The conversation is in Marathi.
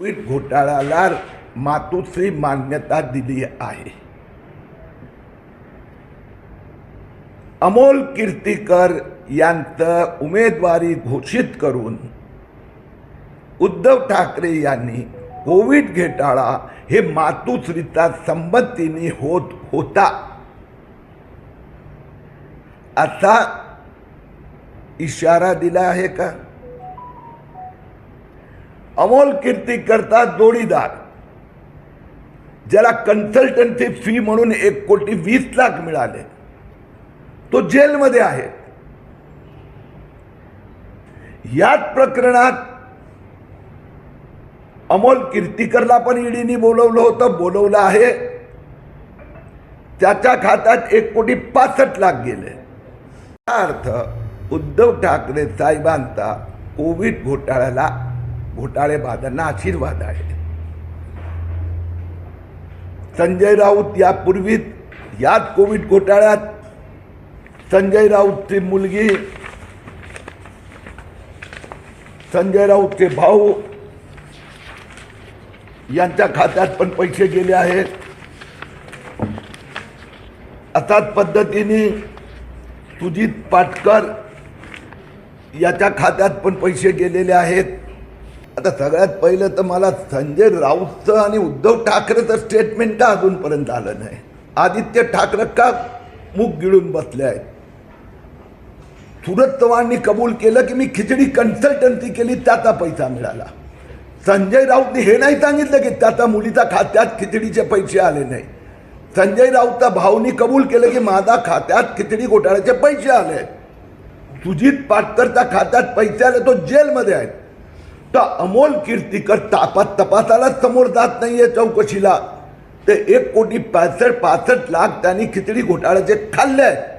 कोविड घोटाळ्याला मातोश्री मान्यता दिली आहे. अमोल कीर्तीकर यांचं उमेदवारी घोषित करून उद्धव ठाकरे यांनी कोविड घोटाळा हे मातुश्रीचा संमतीने होत होता. असा इशारा दिला आहे का? अमोल कीर्ती करता जोडीदार. ज्याला कन्सल्टन्सी फी म्हणून एक कोटी वीस लाख मिळाले. तो जेलमध्ये आहे. याच प्रकरणात अमोल कीर्तीकरला पण ईडीने बोलवलं होतं बोलवलं आहे. त्याच्या खात्यात एक कोटी पासष्ट लाख गेले. अर्थ उद्धव ठाकरे साहेबांचा कोविड घोटाळ्याला घोटाळेबाजांना आशीर्वाद आहे. संजय राऊत यापूर्वीच याच कोविड घोटाळ्यात संजय राऊतची मुलगी संजय राऊतचे भाऊ यांच्या खात्यात पण पैसे गेले आहेत. अशाच पद्धतीने सुजित पाटकर याच्या खात्यात पण पैसे गेलेले आहेत. आता सगळ्यात पहिलं तर मला संजय राऊतचं आणि उद्धव ठाकरेचं स्टेटमेंट का अजूनपर्यंत आलं नाही. आदित्य ठाकरे का मुख गिळून बसले आहेत? सुरत चव्हाणनी कबूल केलं की मी खिचडी कन्सल्टन्सी केली त्याचा पैसा मिळाला. संजय राऊतने हे नाही सांगितलं की त्याचा मुलीच्या खात्यात खिचडीचे पैसे आले नाही. संजय राऊतचा भाऊनी कबूल केलं की माझा खात्यात खिचडी घोटाळ्याचे पैसे आले सुजित पाटकरच्या खात्यात पैसे आले तो जेलमध्ये आहेत तर अमोल कीर्तीकर तापात तपासाला समोर जात नाहीये चौकशीला. ते एक कोटी पासष्ट पासष्ट लाख त्यांनी खिचडी घोटाळ्याचे खाल्ले आहेत